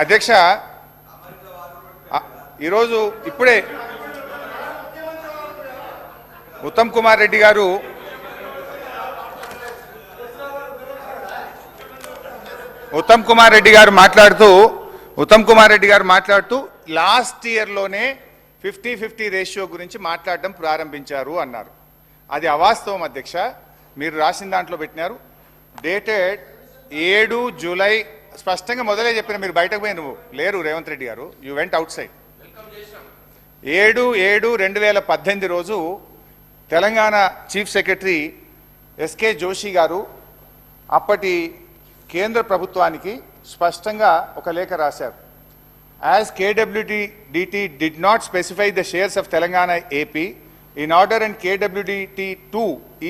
అధ్యక్ష ఈరోజు ఇప్పుడే ఉత్తమ్ కుమార్ రెడ్డి గారు ఉత్తమ్ కుమార్ రెడ్డి గారు మాట్లాడుతూ ఉత్తమ్ కుమార్ రెడ్డి గారు మాట్లాడుతూ లాస్ట్ ఇయర్లోనే ఫిఫ్టీ ఫిఫ్టీ రేషియో గురించి మాట్లాడడం ప్రారంభించారు అన్నారు. అది అవాస్తవం అధ్యక్ష. మీరు రాసిన దాంట్లో పెట్టినారు. డేటెడ్ ఏడు జూలై స్పష్టంగా మొదలే చెప్పిన మీరు బయటకు పోయి నువ్వు లేరు రేవంత్ రెడ్డి గారు. యూ వెంట్ అవుట్ సైడ్ ఏడు ఏడు రెండు వేల పద్దెనిమిది రోజు Telangana chief secretary SK Joshi గారు అప్పటి కేంద్ర ప్రభుత్వానికి స్పష్టంగా ఒక లేఖ రాశారు. As KWDT did not specify the shares of Telangana AP in order and KWDT two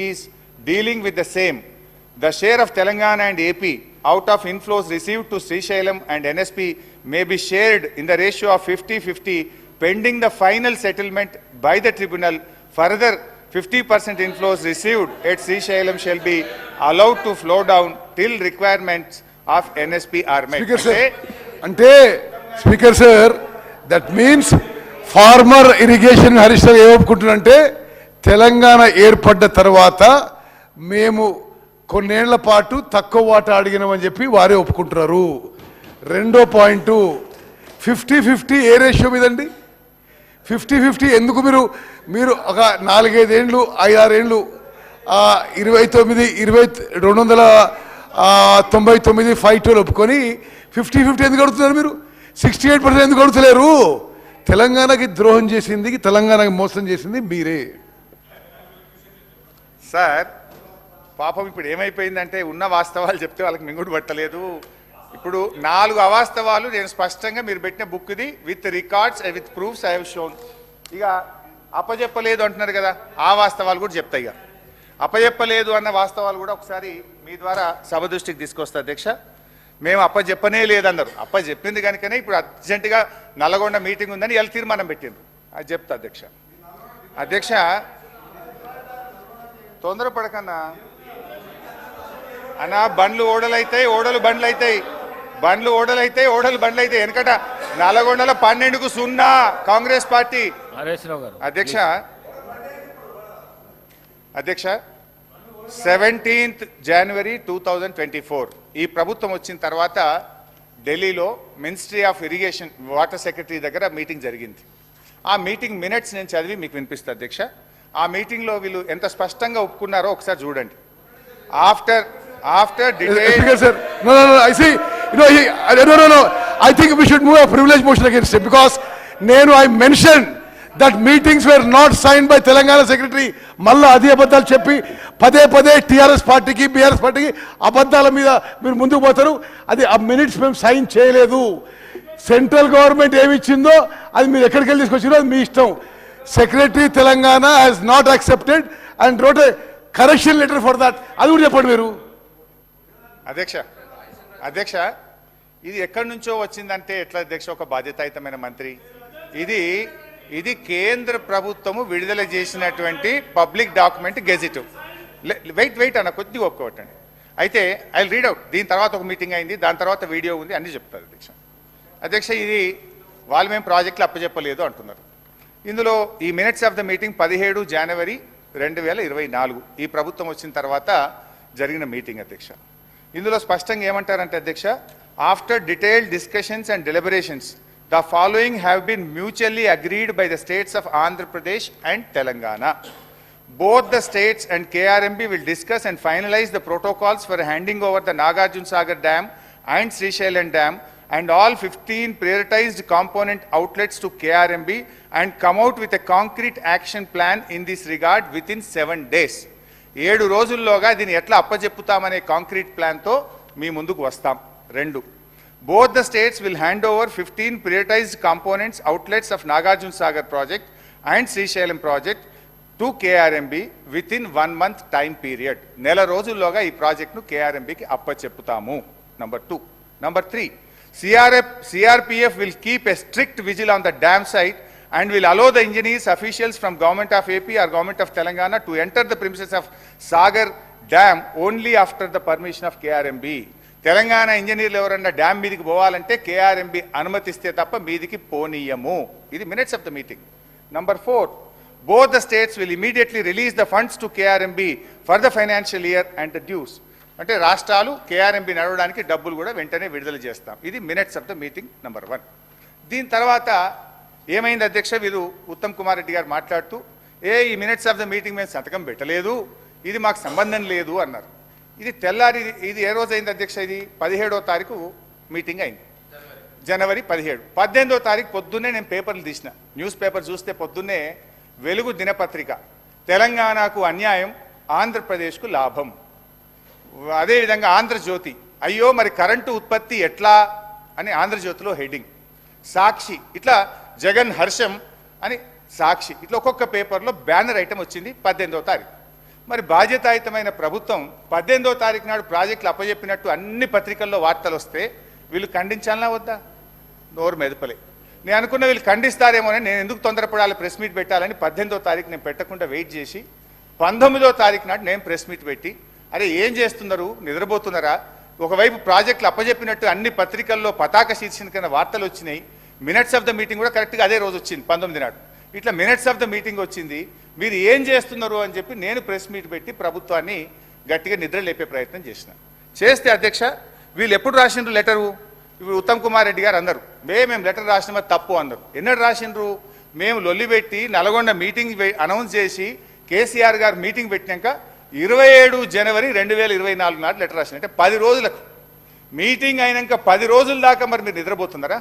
is dealing with the same the share of Telangana and AP out of inflows received to Srisailam and NSP may be shared in the ratio of fifty fifty pending the final settlement by the tribunal further 50% inflows received at Srisailam shall be allowed to flow down till requirements of NSP are met. Sir అంటే అంటే speaker sir that means former irrigation Harish Rao ఏమనుకుంటున్నంటే Telangana ఏర్పడ్డ తర్వాత మేము కొన్నేళ్ళ పాటు తక్కువ వాటా అడిగినామని చెప్పి వారే ఒప్పుకుంటున్నారు. రెండో పాయింట్ ఫిఫ్టీ ఫిఫ్టీ ఏ రేషియో మీదండి? ఫిఫ్టీ ఫిఫ్టీ ఎందుకు మీరు మీరు ఒక నాలుగైదేండ్లు ఐదారేండ్లు ఇరవై తొమ్మిది ఇరవై రెండు వందల తొంభై తొమ్మిది ఫైవ్ టూలు ఒప్పుకొని ఫిఫ్టీ ఫిఫ్టీ ఎందుకు అడుగుతున్నారు మీరు? సిక్స్టీ ఎయిట్ పర్సెంట్ ఎందుకు అడుగుతలేరు? తెలంగాణకి ద్రోహం చేసింది తెలంగాణకి మోసం చేసింది మీరే. సార్ పాపం ఇప్పుడు ఏమైపోయిందంటే ఉన్న వాస్తవాలు చెప్తే వాళ్ళకి మింగుడు పట్టలేదు. ఇప్పుడు నాలుగు అవాస్తవాలు నేను స్పష్టంగా మీరు పెట్టిన బుక్ది with records with proofs I have shown. ఇక అప్పచెప్పలేదు అంటున్నారు కదా ఆ వాస్తవాలు కూడా చెప్తాయి ఇక. అప్పజెప్పలేదు అన్న వాస్తవాలు కూడా ఒకసారి మీ ద్వారా సభ దృష్టికి తీసుకొస్తా అధ్యక్ష. మేము అప్పచెప్పనే లేదన్నారు. అప్ప చెప్పింది కనుకనే ఇప్పుడు అర్జెంటుగా నల్లగొండ మీటింగ్ ఉందని ఇలా తీర్మానం పెట్టిండ్రు. అది చెప్తా అధ్యక్ష. అధ్యక్ష తొందరపడకన్నా అన్నా బండ్లు ఓడలైతాయి ఓడలు బండ్లు అవుతాయి బండ్లు ఓడలైతాయి ఓడలు బండ్లు అవుతాయి వెనకట నల్గొండల పన్నెండుకు సున్నా కాంగ్రెస్ పార్టీ. అధ్యక్ష? అధ్యక్ష? Seventeenth January two thousand twenty four. ఈ ప్రభుత్వం వచ్చిన తర్వాత ఢిల్లీలో ministry of irrigation water secretary దగ్గర మీటింగ్ జరిగింది. ఆ మీటింగ్ మినిట్స్ నేను చదివి మీకు వినిపిస్తా అధ్యక్ష. ఆ మీటింగ్లో వీళ్ళు ఎంత స్పష్టంగా ఒప్పుకున్నారో ఒకసారి చూడండి. After after detail speaker sir no no no I see no no no no I think we should move privilege motion against because నేను I mention that meetings were not sign by Telangana secretary మళ్ళీ అదే అబద్ధాలు చెప్పి పదే పదే TRS పార్టీకి BRS పార్టీకి అబద్ధాల మీద మీరు ముందుకు పోతారు. అది ఆ మినిట్స్ మేము సైన్ చేయలేదు. సెంట్రల్ గవర్నమెంట్ ఏమి ఇచ్చిందో అది మీరు ఎక్కడికి వెళ్ళి తీసుకొచ్చిందో అది మీ ఇష్టం. Secretary Telangana has not accepted and wrote correction letter for that అది కూడా చెప్పండి మీరు. అధ్యక్ష అధ్యక్ష ఇది ఎక్కడి నుంచో వచ్చిందంటే ఎట్లా అధ్యక్ష ఒక బాధ్యతాయుతమైన మంత్రి. ఇది ఇది కేంద్ర ప్రభుత్వము విడుదల చేసినటువంటి public document gazette. Wait wait అన్న కొద్ది ఒప్పుకోవటండి అయితే ఐ రీడ్ అవుట్. దీని తర్వాత ఒక మీటింగ్ అయింది దాని తర్వాత వీడియో ఉంది అన్ని చెప్తారు అధ్యక్ష. అధ్యక్ష ఇది వాళ్ళు మేము ప్రాజెక్టులు అప్పచెప్పలేదు అంటున్నారు. ఇందులో ఈ మినిట్స్ ఆఫ్ ద మీటింగ్ పదిహేడు జనవరి రెండు వేల ఇరవై నాలుగు ఈ ప్రభుత్వం వచ్చిన తర్వాత జరిగిన మీటింగ్ అధ్యక్ష. ఇందులో స్పష్టంగా ఏమంటారంటే అధ్యక్ష after detailed discussions and deliberations the following have been mutually agreed by the states of Andhra Pradesh and Telangana Both the states and KRMB will discuss and finalize the protocols for handing over the Nagarjun Sagar Dam and Srisailam Dam and all 15 prioritized component outlets to KRMB and come out with a concrete action plan in this regard within seven days. ఏడు రోజుల్లోగా దీన్ని ఎట్లా అప్పచెప్పుతామనే concrete ప్లాన్తో మీ ముందుకు వస్తాం. రెండు both the states will hand over fifteen prioritized components outlets of Nagarjuna Sagar project and Srisailam project to KRMB within one month time period నెల రోజుల్లోగా ఈ ప్రాజెక్ట్ను కేఆర్ఎంబికి అప్పచెప్పుతాము. Number two number three CRF CRPF will keep a strict vigil on the dam site and will allow the engineers, officials from government of AP or government of Telangana to enter the premises of Sagar Dam only after the permission of KRMB. Telangana ఇంజనీర్లు ఎవరన్నా dam మీదికి పోవాలంటే KRMB అనుమతిస్తే తప్ప మీదికి పోనీయము. ఇది minutes of the meeting number four both the states will immediately release the funds to KRMB for the financial year and the dues అంటే రాష్ట్రాలు కేఆర్ఎంబి నడవడానికి డబ్బులు కూడా వెంటనే విడుదల చేస్తాం. ఇది minutes of the meeting number one దీని తర్వాత ఏమైంది అధ్యక్ష? వీరు ఉత్తమ్ కుమార్ రెడ్డి గారు మాట్లాడుతూ ఏ ఈ మినిట్స్ ఆఫ్ ద మీటింగ్ మేము సంతకం పెట్టలేదు. ఇది మాకు సంబంధం లేదు అన్నారు. ఇది తెల్లారి ఇది ఏ రోజు అయింది అధ్యక్ష ఇది? పదిహేడో తారీఖు మీటింగ్ అయింది. జనవరి పదిహేడు. పద్దెనిమిదో తారీఖు పొద్దున్నే నేను పేపర్లు తీసిన. న్యూస్ పేపర్ చూస్తే పొద్దున్నే వెలుగు దినపత్రిక. తెలంగాణకు అన్యాయం ఆంధ్రప్రదేశ్కు లాభం. అదేవిధంగా ఆంధ్రజ్యోతి. అయ్యో మరి కరెంటు ఉత్పత్తి ఎట్లా? అని ఆంధ్రజ్యోతిలో హెడ్డింగ్. సాక్షి. ఇట్లా జగన్ హర్షం అని సాక్షి. ఇట్లా ఒక్కొక్క పేపర్లో బ్యానర్ ఐటమ్ వచ్చింది పద్దెనిమిదో తారీఖు. మరి బాధ్యతాయుతమైన ప్రభుత్వం పద్దెనిమిదో తారీఖు నాడు ప్రాజెక్టులు అప్పజెప్పినట్టు అన్ని పత్రికల్లో వార్తలు వస్తే వీళ్ళు ఖండించాలనా వద్దా? నోరు మెదపలే. నేను అనుకున్న వీళ్ళు ఖండిస్తారేమోనని నేను ఎందుకు తొందరపడాలి ప్రెస్ మీట్ పెట్టాలని పద్దెనిమిదో తారీఖు నేను పెట్టకుండా వెయిట్ చేసి పంతొమ్మిదో తారీఖు నాడు నేను ప్రెస్ మీట్ పెట్టి అరే ఏం చేస్తున్నారు? నిద్రపోతున్నారా? ఒకవైపు ప్రాజెక్టులు అప్పజెప్పినట్టు అన్ని పత్రికల్లో పతాక శీర్షిక వార్తలు వచ్చినాయి. మినిట్స్ ఆఫ్ ద మీటింగ్ కూడా కరెక్ట్గా అదే రోజు వచ్చింది పంతొమ్మిది నాడు. ఇట్లా మినిట్స్ ఆఫ్ ద మీటింగ్ వచ్చింది మీరు ఏం చేస్తున్నారు అని చెప్పి నేను ప్రెస్ మీట్ పెట్టి ప్రభుత్వాన్ని గట్టిగా నిద్ర లేపే ప్రయత్నం చేసిన. చేస్తే అధ్యక్ష వీళ్ళు ఎప్పుడు రాసిండ్రు లెటరు? ఇప్పుడు ఉత్తమ్ కుమార్ రెడ్డి గారు అందరు. మే మేము లెటర్ రాసినామా తప్పు అందరు. ఎన్నడు రాసిండ్రు? మేము లొల్లి పెట్టి నల్గొండ మీటింగ్ అనౌన్స్ చేసి కేసీఆర్ గారు మీటింగ్ పెట్టినాక ఇరవై ఏడు జనవరి రెండు వేల ఇరవై నాలుగు నాడు లెటర్ రాసిన అంటే పది రోజులకు. మీటింగ్ అయినాక పది రోజుల దాకా మరి మీరు నిద్రపోతున్నారా?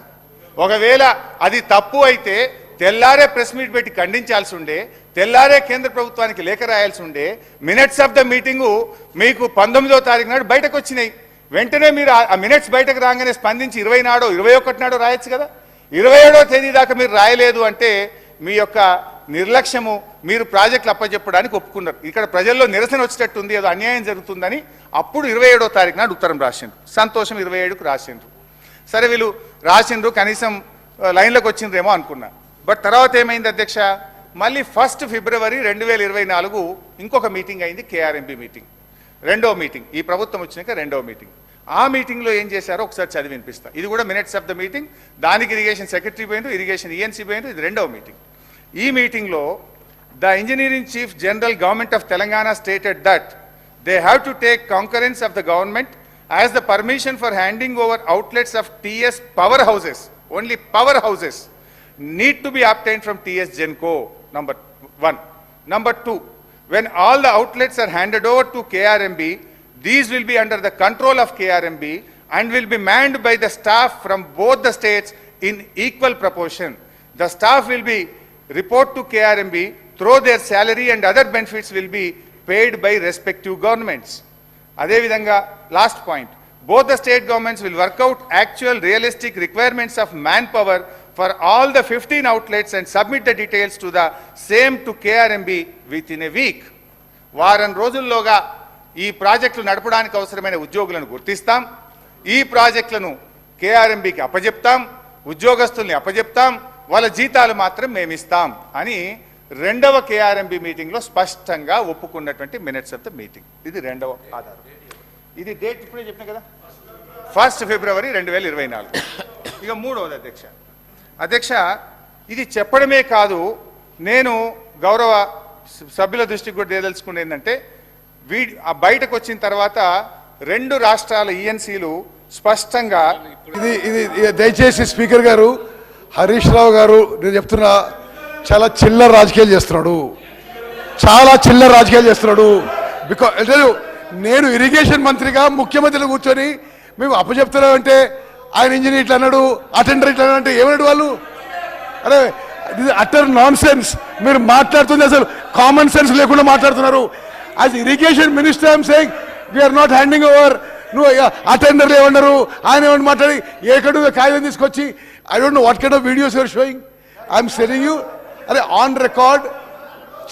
ఒకవేళ అది తప్పు అయితే తెల్లారే ప్రెస్ మీట్ పెట్టి ఖండించాల్సి ఉండే తెల్లారే కేంద్ర ప్రభుత్వానికి లేఖ రాయాల్సి ఉండే మినిట్స్ ఆఫ్ ద మీటింగు మీకు పంతొమ్మిదో తారీఖు నాడు బయటకు వచ్చినాయి వెంటనే మీరు ఆ- మినిట్స్ బయటకు రాగానే స్పందించి ఇరవై నాడో ఇరవై ఒకటి నాడో రాయొచ్చు కదా? ఇరవై ఏడో తేదీ దాకా మీరు రాయలేదు అంటే మీ యొక్క నిర్లక్ష్యము మీరు ప్రాజెక్టులు అప్పచెప్పడానికి ఒప్పుకున్నారు. ఇక్కడ ప్రజల్లో నిరసన వచ్చేటట్టుంది ఏదో అన్యాయం జరుగుతుందని అప్పుడు ఇరవై ఏడో తారీఖు నాడు ఉత్తరం రాసిండ్రు. సంతోషం ఇరవై ఏడుకు రాసిండ్రు. సరే వీళ్ళు రాసిండ్రు కనీసం లైన్లోకి వచ్చిండ్రేమో అనుకున్నా. బట్ తర్వాత ఏమైంది అధ్యక్ష? మళ్ళీ ఫస్ట్ ఫిబ్రవరి రెండు వేల ఇరవై నాలుగు ఇంకొక మీటింగ్ అయింది కేఆర్ఎంపి మీటింగ్. రెండో మీటింగ్. ఈ ప్రభుత్వం వచ్చినాక రెండో మీటింగ్. ఆ మీటింగ్లో ఏం చేశారో ఒకసారి చదివి వినిపిస్తా. ఇది కూడా మినిట్స్ ఆఫ్ ద మీటింగ్. దానికి ఇరిగేషన్ సెక్రటరీ పోయిండు ఇరిగేషన్ ఈఎన్సీ పోయిండు ఇది రెండవ మీటింగ్. ఈ మీటింగ్లో the engineering chief general government of Telangana stated that they have to take concurrence of the government as the permission for handing over outlets of TS powerhouses, only powerhouses, need to be obtained from TS Genco, number one. Number two, when all the outlets are handed over to KRMB, these will be under the control of KRMB and will be manned by the staff from both the states in equal proportion. The staff will be report to KRMB, through their salary and other benefits will be paid by respective governments. అదేవిధంగా last point both the state governments will work out actual realistic requirements of manpower for all the fifteen outlets and submit the details to the same to KRMB within a week వారం రోజుల్లోగా ఈ ప్రాజెక్టులు నడపడానికి అవసరమైన ఉద్యోగులను గుర్తిస్తాం. ఈ ప్రాజెక్టులను కేఆర్ఎంబికి అప్పజెప్తాం. ఉద్యోగస్తుల్ని అప్పజెప్తాం. వాళ్ళ జీతాలు మాత్రం మేమిస్తాం అని రెండవ కేఆర్ఎంబి మీటింగ్లో స్పష్టంగా ఒప్పుకున్నటువంటి మినిట్స్ ఆఫ్ ద మీటింగ్ ఇది రెండవ ఆధారం. ఇది డేట్ ఇప్పుడే చెప్పిన కదా? ఫస్ట్ ఫిబ్రవరి రెండు వేల ఇరవై నాలుగు. ఇక మూడవది అధ్యక్ష. అధ్యక్ష ఇది చెప్పడమే కాదు నేను గౌరవ సభ్యుల దృష్టికి కూడా ఏదలుచుకుంది ఏంటంటే వీ ఆ బయటకు వచ్చిన తర్వాత రెండు రాష్ట్రాల ఈఎన్సీలు స్పష్టంగా ఇది ఇది ఇది దయచేసి స్పీకర్ గారు హరీష్ రావు గారు నేను చెప్తున్నా చాలా చిల్లర రాజకీయాలు చేస్తున్నాడు. చాలా చిల్లర రాజకీయాలు చేస్తున్నాడు. బికాజ్ నేను ఇరిగేషన్ మంత్రిగా ముఖ్యమంత్రిలో కూర్చొని మేము అప్పచెప్తున్నామంటే ఆయన ఇంజనీర్ ఇట్లా అన్నాడు అటెండర్ ఇట్లా అంటే ఏమన్నాడు వాళ్ళు? అరే ఇది అటర్ నాన్ సెన్స్ మీరు మాట్లాడుతుంది అసలు కామన్ సెన్స్ లేకుండా మాట్లాడుతున్నారు. As irrigation minister I'm saying we're not handing over నువ్వు అటెండర్లు ఏమన్నారు ఆయన ఏమన్నా మాట్లాడి ఏకడు కాగితం తీసుకొచ్చి I don't know what kind of videos you're showing I'm telling you అదే on record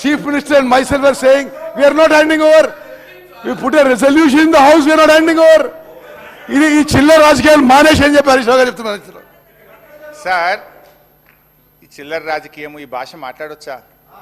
chief minister and myself saying we're not handing over we put a resolution in the house we're not handing over ఇది ఈ చిల్లర రాజకీయాలు మానేసి అని చెప్పి హరీష్ రావు గారు చెప్తున్నారు. సార్ ఈ చిల్లర రాజకీయం ఈ భాష మాట్లాడొచ్చా?